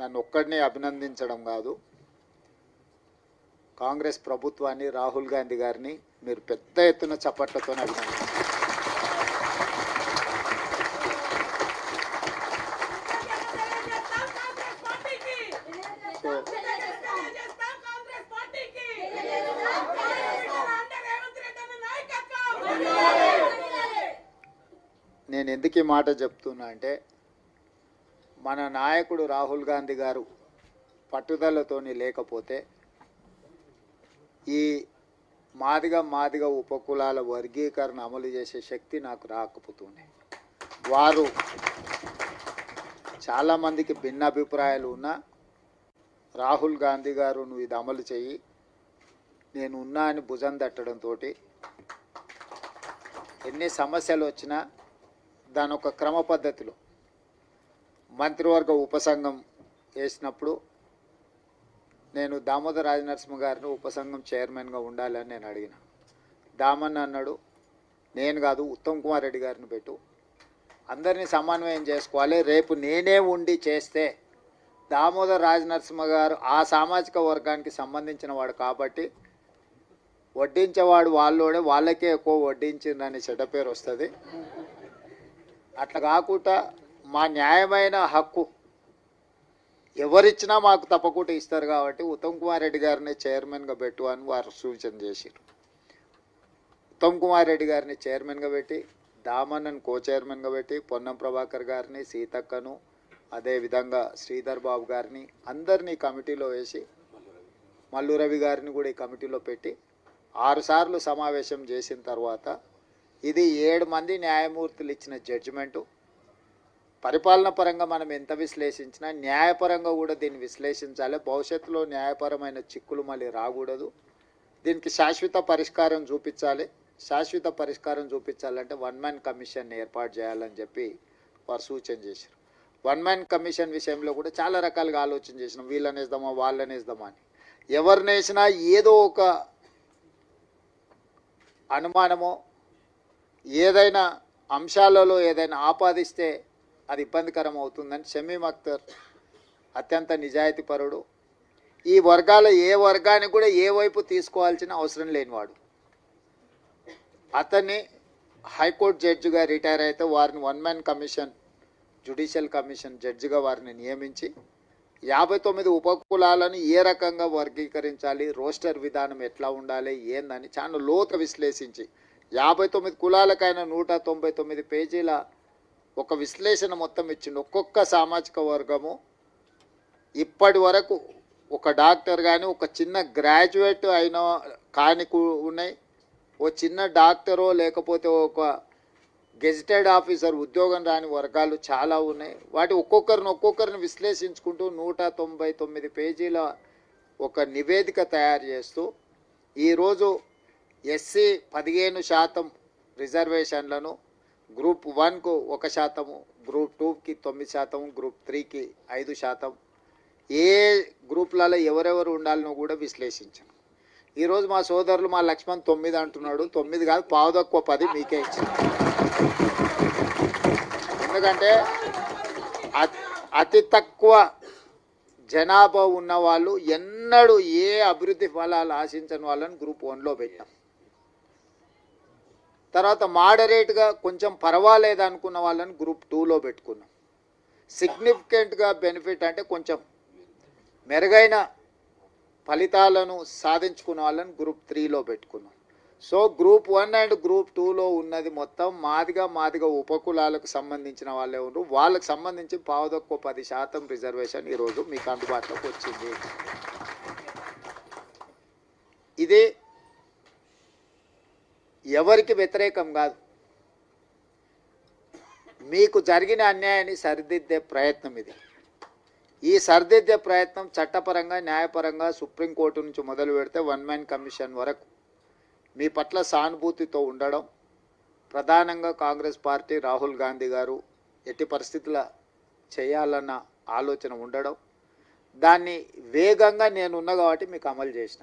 నన్ను ఒక్కడిని అభినందించడం కాదు. కాంగ్రెస్ ప్రభుత్వాన్ని రాహుల్ గాంధీ గారిని మీరు పెద్ద ఎత్తున చప్పట్లతో అభినందించారు. సో నేను ఎందుకు ఈ మాట చెప్తున్నా అంటే మన నాయకుడు రాహుల్ గాంధీ గారు పట్టుదలతోని లేకపోతే ఈ మాదిగ మాదిగ ఉపకులాల వర్గీకరణ అమలు చేసే శక్తి నాకు రాకపోతుంది వారు చాలామందికి భిన్న అభిప్రాయాలు ఉన్నా రాహుల్ గాంధీ గారు నువ్వు ఇది అమలు చెయ్యి నేను ఉన్నా అని భుజం తట్టడంతో ఎన్ని సమస్యలు వచ్చినా దాని ఒక క్రమ పద్ధతిలో మంత్రివర్గ ఉపసంఘం వేసినప్పుడు నేను దామోదర రాజనరసింహ గారిని ఉపసంఘం చైర్మన్గా ఉండాలని నేను అడిగిన. దామన్న అన్నాడు నేను కాదు ఉత్తమ్ కుమార్ రెడ్డి గారిని పెట్టు. అందరినీ సమన్వయం చేసుకోవాలి. రేపు నేనే ఉండి చేస్తే దామోదర్ రాజనరసింహ గారు ఆ సామాజిక వర్గానికి సంబంధించిన వాడు కాబట్టి వడ్డించేవాడు వాళ్ళోడే వాళ్ళకే ఎక్కువ వడ్డించిందని చెడ్డ పేరు వస్తుంది. అట్లా కాకుండా మా న్యాయమైన హక్కు ఎవరిచ్చినా మాకు తప్పకుండా ఇస్తారు కాబట్టి ఉత్తమ్ కుమార్ రెడ్డి గారిని చైర్మన్గా పెట్టు అని వారు సూచన చేశారు ఉత్తమ్ కుమార్ రెడ్డి గారిని చైర్మన్గా పెట్టి దామన్నను కో చైర్మన్గా పెట్టి పొన్నం ప్రభాకర్ గారిని సీతక్కను అదేవిధంగా శ్రీధర్ బాబు గారిని అందరినీ కమిటీలో వేసి మల్లు రవి గారిని కూడా ఈ కమిటీలో పెట్టి ఆరుసార్లు సమావేశం చేసిన తర్వాత ఇది ఏడు మంది న్యాయమూర్తులు ఇచ్చిన జడ్జిమెంటు పరిపాలన పరంగా మనం ఎంత విశ్లేషించినా న్యాయపరంగా కూడా దీన్ని విశ్లేషించాలి. భవిష్యత్తులో న్యాయపరమైన చిక్కులు మళ్ళీ రాకూడదు. దీనికి శాశ్వత పరిష్కారం చూపించాలి. శాశ్వత పరిష్కారం చూపించాలంటే వన్ మ్యాన్ కమిషన్ ఏర్పాటు చేయాలని చెప్పి వారు సూచన చేశారు. వన్ మ్యాన్ కమిషన్ విషయంలో కూడా చాలా రకాలుగా ఆలోచన చేసినాం. వీళ్ళనేద్దామా వాళ్ళనేద్దామా అని. ఎవరిని వేసినా ఏదో ఒక అనుమానమో ఏదైనా అంశాలలో ఏదైనా ఆపాదిస్తే అది ఇబ్బందికరం అవుతుందని షమీమ్ అఖ్తర్ అత్యంత నిజాయితీపరుడు ఈ వర్గాల ఏ వర్గానికి కూడా ఏ వైపు తీసుకోవాల్సిన అవసరం లేనివాడు. అతన్ని హైకోర్టు జడ్జిగా రిటైర్ అయితే వారిని one man commission judicial commission జడ్జిగా వారిని నియమించి యాభై తొమ్మిది ఉపకులాలను ఏ రకంగా వర్గీకరించాలి రోస్టర్ విధానం ఎట్లా ఉండాలి ఏందని చాలా లోత విశ్లేషించి యాభై తొమ్మిది కులాలకైనా నూట తొంభై తొమ్మిది పేజీల ఒక విశ్లేషణ మొత్తం ఇచ్చిండు. ఒక్కొక్క సామాజిక వర్గము ఇప్పటి వరకు ఒక డాక్టర్ కానీ ఒక చిన్న గ్రాడ్యుయేట్ అయిన కాని ఉన్నాయి. ఓ చిన్న డాక్టరో లేకపోతే ఒక గెజిటెడ్ ఆఫీసర్ ఉద్యోగం రాని వర్గాలు చాలా ఉన్నాయి. వాటి ఒక్కొక్కరిని ఒక్కొక్కరిని విశ్లేషించుకుంటూ నూట తొంభై తొమ్మిది పేజీల ఒక నివేదిక తయారు చేస్తూ ఈరోజు ఎస్సీ పదిహేను శాతం రిజర్వేషన్లను గ్రూప్ వన్కు ఒక శాతము గ్రూప్ టూకి తొమ్మిది శాతం గ్రూప్ త్రీకి ఐదు శాతం. ఏ గ్రూప్లలో ఎవరెవరు ఉండాలనో కూడా విశ్లేషించాం. ఈరోజు మా సోదరులు మా లక్ష్మణ్ తొమ్మిది అంటున్నాడు. తొమ్మిది కాదు పావు తక్కువ పది మీకే ఇచ్చాను. ఎందుకంటే అతి- అతి తక్కువ జనాభా ఉన్న వాళ్ళు ఎన్నడూ ఏ అభివృద్ధి ఫలాలు ఆశించని వాళ్ళని గ్రూప్ వన్లో పెట్టాం. తర్వాత మాడరేట్గా కొంచెం పర్వాలేదు అనుకున్న వాళ్ళని గ్రూప్ టూలో పెట్టుకున్నాం. సిగ్నిఫికెంట్గా బెనిఫిట్ అంటే కొంచెం మెరుగైన ఫలితాలను సాధించుకున్న వాళ్ళని గ్రూప్ త్రీలో పెట్టుకున్నాం. So group one and group టూలో ఉన్నది మొత్తం మాదిగా మాదిగా ఉపకులాలకు సంబంధించిన వాళ్ళే ఉన్నారు వాళ్ళకు సంబంధించి పావుదొక్కో పది శాతం రిజర్వేషన్ ఈరోజు మీకు అందుబాటులోకి వచ్చింది. ఇది ఎవరికి వ్యతిరేకం కాదు. మీకు జరిగిన అన్యాయాన్ని సరిదిద్దే ప్రయత్నం ఇది. ఈ సరిదిద్దే ప్రయత్నం చట్టపరంగా న్యాయపరంగా సుప్రీంకోర్టు నుంచి మొదలు పెడితే వన్ మ్యాన్ కమిషన్ వరకు మీ పట్ల సానుభూతితో ఉండడం ప్రధానంగా కాంగ్రెస్ పార్టీ రాహుల్ గాంధీ గారు ఎట్టి పరిస్థితుల చేయాలన్న ఆలోచన ఉండడం దాన్ని వేగంగా నేనున్నా కాబట్టి మీకు అమలు చేసిన.